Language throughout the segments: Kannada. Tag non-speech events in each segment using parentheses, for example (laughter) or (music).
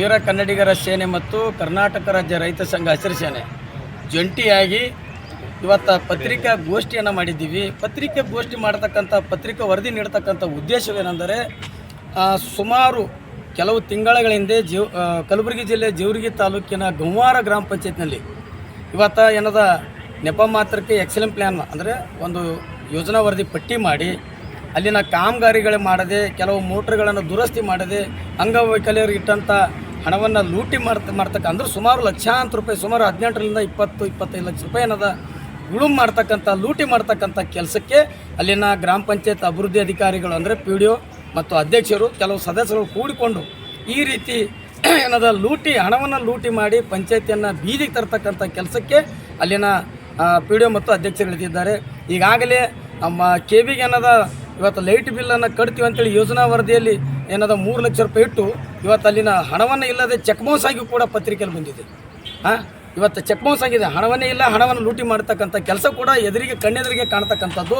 ವೀರ ಕನ್ನಡಿಗರ ಸೇನೆ ಮತ್ತು ಕರ್ನಾಟಕ ರಾಜ್ಯ ರೈತ ಸಂಘ ಹಸಿರು ಸೇನೆ ಜಂಟಿಯಾಗಿ ಇವತ್ತು ಪತ್ರಿಕಾ ಗೋಷ್ಠಿಯನ್ನು ಮಾಡಿದ್ದೀವಿ. ಪತ್ರಿಕೆ ಗೋಷ್ಠಿ ಮಾಡತಕ್ಕಂಥ ಪತ್ರಿಕಾ ವರದಿ ನೀಡತಕ್ಕಂಥ ಉದ್ದೇಶವೇನೆಂದರೆ ಸುಮಾರು ಕೆಲವು ತಿಂಗಳ ಹಿಂದೆ ಜೀವ ಕಲಬುರಗಿ ಜಿಲ್ಲೆ ಜೀವರ್ಗಿ ತಾಲೂಕಿನ ಗಂವಾರ ಗ್ರಾಮ ಪಂಚಾಯತ್ನಲ್ಲಿ ಇವತ್ತು ಏನದ ನೆಪ ಮಾತ್ರಕ್ಕೆ ಎಕ್ಸಲೆಂಟ್ ಪ್ಲ್ಯಾನ್ ಅಂದರೆ ಒಂದು ಯೋಜನಾ ವರದಿ ಪಟ್ಟಿ ಮಾಡಿ, ಅಲ್ಲಿನ ಕಾಮಗಾರಿಗಳು ಮಾಡದೆ, ಕೆಲವು ಮೋಟ್ರ್ಗಳನ್ನು ದುರಸ್ತಿ ಮಾಡದೆ ಅಂಗವೈಕಲ್ಯರಿಗೆ ಇಟ್ಟಂಥ ಹಣವನ್ನು ಲೂಟಿ ಮಾಡ್ತಾ, ಮಾಡ್ತಕ್ಕ, ಅಂದ್ರೆ ಸುಮಾರು ಲಕ್ಷಾಂತರ ರೂಪಾಯಿ, ಸುಮಾರು ಹದಿನೆಂಟರಿಂದ ಇಪ್ಪತ್ತು, ಇಪ್ಪತ್ತೈದು ಲಕ್ಷ ರೂಪಾಯಿ ಏನದ, ಉಳುಮ್ ಮಾಡ್ತಕ್ಕಂಥ, ಲೂಟಿ ಮಾಡ್ತಕ್ಕಂಥ ಕೆಲಸಕ್ಕೆ ಅಲ್ಲಿನ ಗ್ರಾಮ ಪಂಚಾಯತ್ ಅಭಿವೃದ್ಧಿ ಅಧಿಕಾರಿಗಳು ಅಂದರೆ ಪಿ ಡಿ ಒ ಮತ್ತು ಅಧ್ಯಕ್ಷರು, ಕೆಲವು ಸದಸ್ಯರು ಕೂಡಿಕೊಂಡು ಈ ರೀತಿ (clears throat) ಏನದ, ಲೂಟಿ, ಹಣವನ್ನು ಲೂಟಿ ಮಾಡಿ ಪಂಚಾಯತಿಯನ್ನು ಬೀದಿಗೆ ತರ್ತಕ್ಕಂಥ ಕೆಲಸಕ್ಕೆ ಅಲ್ಲಿನ ಪಿ ಡಿ ಒ ಮತ್ತು ಅಧ್ಯಕ್ಷರು ಇಳಿದಿದ್ದಾರೆ. ಈಗಾಗಲೇ ನಮ್ಮ ಕೆ ಬಿಗೆ ಏನದ ಇವತ್ತು ಲೈಟ್ ಬಿಲ್ಲನ್ನು ಕಟ್ತೀವಿ ಅಂತೇಳಿ ಯೋಜನಾ ವರದಿಯಲ್ಲಿ ಏನದ ಮೂರು ಲಕ್ಷ ರೂಪಾಯಿ ಇಟ್ಟು ಇವತ್ತು ಅಲ್ಲಿನ ಹಣವನ್ನು ಇಲ್ಲದೆ ಚೆಕ್ ಬೌನ್ಸ್ ಆಗಿ ಕೂಡ ಪತ್ರಿಕೆಯಲ್ಲಿ ಬಂದಿದೆ. ಹಾಂ? ಇವತ್ತು ಚೆಕ್ ಬೌನ್ಸ್ ಆಗಿದೆ. ಹಣವನ್ನೇ ಇಲ್ಲ, ಹಣವನ್ನು ಲೂಟಿ ಮಾಡ್ತಕ್ಕಂಥ ಕೆಲಸ ಕೂಡ ಎದುರಿಗೆ, ಕಣ್ಣೆದುರಿಗೆ ಕಾಣ್ತಕ್ಕಂಥದ್ದು.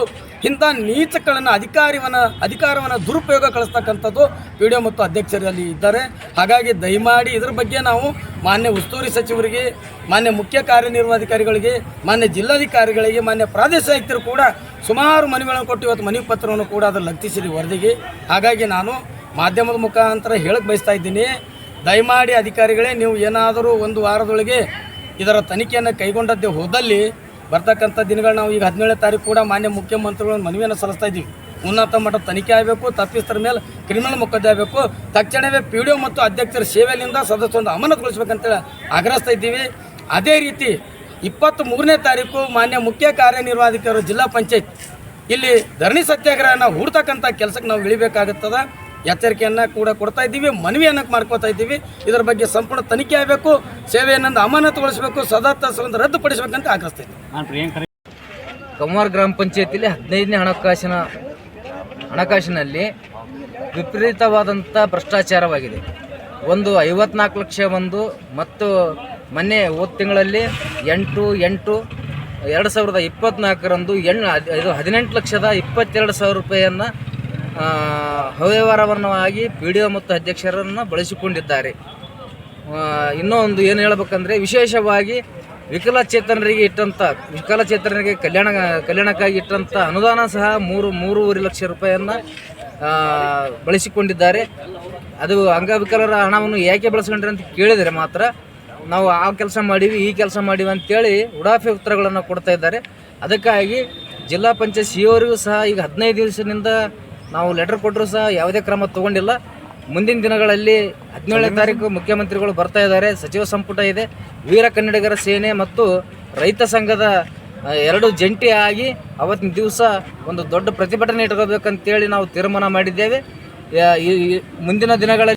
ಇಂಥ ನೀಚಗಳನ್ನು, ಅಧಿಕಾರಿವನ್ನು, ಅಧಿಕಾರವನ್ನು ದುರುಪಯೋಗ ಕಳಿಸ್ತಕ್ಕಂಥದ್ದು ಪಿ ಡಿ ಒ ಮತ್ತು ಅಧ್ಯಕ್ಷರಲ್ಲಿ ಇದ್ದಾರೆ. ಹಾಗಾಗಿ ದಯಮಾಡಿ ಇದ್ರ ಬಗ್ಗೆ ನಾವು ಮಾನ್ಯ ಉಸ್ತುವಾರಿ ಸಚಿವರಿಗೆ, ಮಾನ್ಯ ಮುಖ್ಯ ಕಾರ್ಯನಿರ್ವಹಣಾಧಿಕಾರಿಗಳಿಗೆ, ಮಾನ್ಯ ಜಿಲ್ಲಾಧಿಕಾರಿಗಳಿಗೆ, ಮಾನ್ಯ ಪ್ರಾದೇಶಿಕ ಆಯುಕ್ತರು ಕೂಡ ಸುಮಾರು ಮನವಿಗಳನ್ನು ಕೊಟ್ಟು ಇವತ್ತು ಮನವಿ ಪತ್ರವನ್ನು ಕೂಡ ಅದನ್ನು ಲಗ್ತಿಸಿರಿ ವರದಿಗೆ. ಹಾಗಾಗಿ ನಾನು ಮಾಧ್ಯಮದ ಮುಖಾಂತರ ಹೇಳಕ್ಕೆ ಬಯಸ್ತಾ ಇದ್ದೀನಿ. ದಯಮಾಡಿ ಅಧಿಕಾರಿಗಳೇ, ನೀವು ಏನಾದರೂ ಒಂದು ವಾರದೊಳಗೆ ಇದರ ತನಿಖೆಯನ್ನು ಕೈಗೊಂಡದ್ದೇ ಹೋದಲ್ಲಿ ಬರ್ತಕ್ಕಂಥ ದಿನಗಳು ನಾವು ಈಗ ಹದಿನೇಳನೇ ತಾರೀಕು ಕೂಡ ಮಾನ್ಯ ಮುಖ್ಯಮಂತ್ರಿಗಳ ಮನವಿಯನ್ನು ಸಲ್ಲಿಸ್ತಾ ಇದ್ದೀವಿ. ಉನ್ನತ ಮಟ್ಟದ ತನಿಖೆ ಆಗಬೇಕು ತಪ್ಪಿಸ್ತರ ಮೇಲೆ ಕ್ರಿಮಿನಲ್ ಮೊಕದ್ದಮೆ ಆಗಬೇಕು. ತಕ್ಷಣವೇ ಪಿ ಡಿ ಒ ಮತ್ತು ಅಧ್ಯಕ್ಷರ ಸೇವೆಯಿಂದ ಸದಸ್ಯರನ್ನು ಅಮಾನತುಗೊಳಿಸ್ಬೇಕಂತೇಳಿ ಆಗ್ರಹಿಸ್ತಾ ಇದ್ದೀವಿ. ಅದೇ ರೀತಿ ಇಪ್ಪತ್ತ್ ಮೂರನೇ ತಾರೀಕು ಮಾನ್ಯ ಮುಖ್ಯ ಕಾರ್ಯನಿರ್ವಾಹಕರು ಜಿಲ್ಲಾ ಪಂಚಾಯತ್. ಇಲ್ಲಿ ಧರಣಿ ಸತ್ಯಾಗ್ರಹನ ಹೂಡ್ತಕ್ಕಂಥ ಕೆಲಸಕ್ಕೆ ನಾವು ಇಳಿಬೇಕಾಗುತ್ತದ. ಎಚ್ಚರಿಕೆಯನ್ನು ಕೂಡ ಕೊಡ್ತಾ ಇದ್ದೀವಿ ಮನವಿಯನ್ನು ಮಾಡ್ಕೋತಾ ಇದ್ದೀವಿ. ಇದರ ಬಗ್ಗೆ ಸಂಪೂರ್ಣ ತನಿಖೆ ಆಗಬೇಕು ಸೇವೆಯನ್ನು ಅಮಾನತುಗೊಳಿಸಬೇಕು ಸದಸ್ಯರನ್ನು ರದ್ದುಪಡಿಸಬೇಕಂತ ಆಗ್ರಹಿಸ್ತಾ ಕಮ್ಮಾರ್ ಗ್ರಾಮ ಪಂಚಾಯತಿಯಲ್ಲಿ ಹದಿನೈದನೇ ಹಣಕಾಸಿನ ಹಣಕಾಸಿನಲ್ಲಿ ವಿಪರೀತವಾದಂಥ ಭ್ರಷ್ಟಾಚಾರವಾಗಿದೆ. ಒಂದು ಐವತ್ನಾಲ್ಕು ಲಕ್ಷ ಒಂದು ಮತ್ತು ಮೊನ್ನೆ ಹೋದ ತಿಂಗಳಲ್ಲಿ ಎಂಟು ಎಂಟು ಎರಡು ಸಾವಿರದ ಇಪ್ಪತ್ತ್ನಾಲ್ಕರಂದು ಎಣ್ಣು ಇದು ಹದಿನೆಂಟು ಲಕ್ಷದ ಇಪ್ಪತ್ತೆರಡು ಸಾವಿರ ರೂಪಾಯಿಯನ್ನು ಅವ್ಯವಹಾರವನ್ನಾಗಿ ಪಿ ಡಿ ಒ ಮತ್ತು ಅಧ್ಯಕ್ಷರನ್ನು ಬಳಸಿಕೊಂಡಿದ್ದಾರೆ. ಇನ್ನೂ ಒಂದು ಏನು ಹೇಳಬೇಕಂದ್ರೆ ವಿಶೇಷವಾಗಿ ವಿಕಲಚೇತನರಿಗೆ ಇಟ್ಟಂಥ ವಿಕಲಚೇತನರಿಗೆ ಕಲ್ಯಾಣ, ಕಲ್ಯಾಣಕ್ಕಾಗಿ ಇಟ್ಟಂಥ ಅನುದಾನ ಸಹ ಮೂರು, ಮೂರುವರೆ ಲಕ್ಷ ರೂಪಾಯಿಯನ್ನು ಬಳಸಿಕೊಂಡಿದ್ದಾರೆ. ಅದು ಅಂಗವಿಕಲರ ಹಣವನ್ನು ಯಾಕೆ ಬಳಸ್ಕೊಂಡ್ರೆ ಅಂತ ಕೇಳಿದರೆ ಮಾತ್ರ ನಾವು ಆ ಕೆಲಸ ಮಾಡೀವಿ, ಈ ಕೆಲಸ ಮಾಡೀವಿ ಅಂತೇಳಿ ಉಡಾಫೆ ಉತ್ತರಗಳನ್ನು ಕೊಡ್ತಾ ಇದ್ದಾರೆ. ಅದಕ್ಕಾಗಿ ಜಿಲ್ಲಾ ಪಂಚಾಯತ್ ಸಿ ಅವರಿಗೂ ಸಹ ಈಗ ಹದಿನೈದು ದಿವಸದಿಂದ ನಾವು ಲೆಟರ್ ಕೊಟ್ಟರು ಸಹ ಯಾವುದೇ ಕ್ರಮ ತಗೊಂಡಿಲ್ಲ. ಮುಂದಿನ ದಿನಗಳಲ್ಲಿ ಹದಿನೇಳನೇ ತಾರೀಕು ಮುಖ್ಯಮಂತ್ರಿಗಳು ಬರ್ತಾ ಇದ್ದಾರೆ. ಸಚಿವ ಸಂಪುಟ ಇದೆ. ವೀರ ಕನ್ನಡಿಗರ ಸೇನೆ ಮತ್ತು ರೈತ ಸಂಘದ ಎರಡು ಜಂಟಿ ಆಗಿ ಅವತ್ತಿನ ದಿವಸ ಒಂದು ದೊಡ್ಡ ಪ್ರತಿಭಟನೆ ಇಟ್ಕೋಬೇಕಂತೇಳಿ ನಾವು ತೀರ್ಮಾನ ಮಾಡಿದ್ದೇವೆ. ಈ ಮುಂದಿನ ದಿನಗಳಲ್ಲಿ